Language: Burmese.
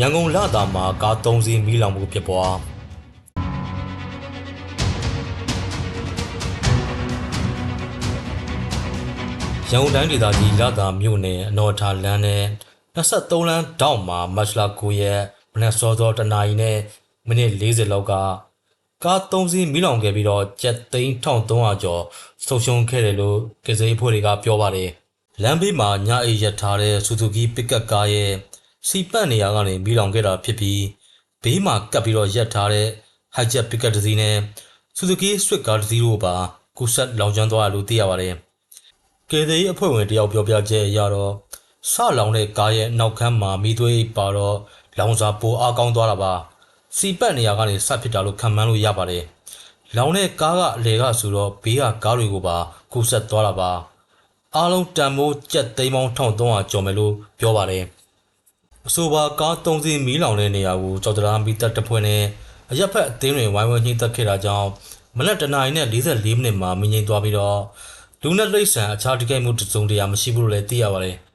ရန်ကုန်လသာမှာကား၃စီးမီးလောင်မှုဖြစ်ပွားရန်ကုန်တိုင်းဒေသကြီးလသာမြို့နယ်အနော်ထာလမ်းနဲ့23လမ်းတောက်မှာမတ်လ9ရက်မနက်စောစောတနာရီနဲ့မိနစ်40လောက်ကကား၃စီးမီးလောင်ခဲ့ပြီးတော့ကျက်သိန်း1300ကျော်ဆုံးရှုံးခဲ့တယ်လို့ကေစိအဖွဲ့တွေကပြောပါတယ်လမ်းဘေးမှာညအိပ်ရထားတဲ့ဆူဇူကီပစ်ကပ်ကားရဲ့ စီပတ်နေရာကနေမီးလောင်ခဲ့တာဖြစ်ပြီးဘေးမှာကပ်ပြီးတော့ရပ်ထားတဲ့ဟိုက်ဂျက်ပစ်ကပ်တစ်စီးနဲ့ဆူဇူကီဆွစ်ကားတစ်စီးတို့ပါကူဆက်လောင်ကျွမ်းသွားတယ်လို့သိရပါတယ်ကယ်ဆယ်ရေးအဖွဲ့ဝင်တယောက်ပြောပြချက်အရတော့ဆလောင်တဲ့ကားရဲ့နောက်ခန်းမှာမီးသွေးပါတော့လောင်စာပိုအားကောင်းသွားတာပါစီပတ်နေရာကနေဆက်ဖြစ်တာလို့ခံမှန်းလို့ရပါတယ်လောင်တဲ့ကားကအလေကဆိုတော့ဘေးကကားတွေကိုပါကူဆက်သွားတာပါအားလုံးတန်မိုးကြက်သိန်းပေါင်း1300ကျော်မယ်လို့ပြောပါတယ် အဆိုပါကား၃စီးမီးလောင်တဲ့နေရာကိုကြောက်တရားမီတပ်တပ်ဖွဲ့နဲ့အရက်ဖက်အသင်းတွေဝိုင်းဝန်းညှိတက်ခဲ့တာကြောင့်မနက်တနာရီနဲ့44မိနစ်မှာမင်းငိမ့်သွားပြီးတော့လူနဲ့လိမ့်ဆန်အခြားထိခိုက်မှုတစ်စုံတရာမရှိဘူးလို့လည်းသိရပါတယ်။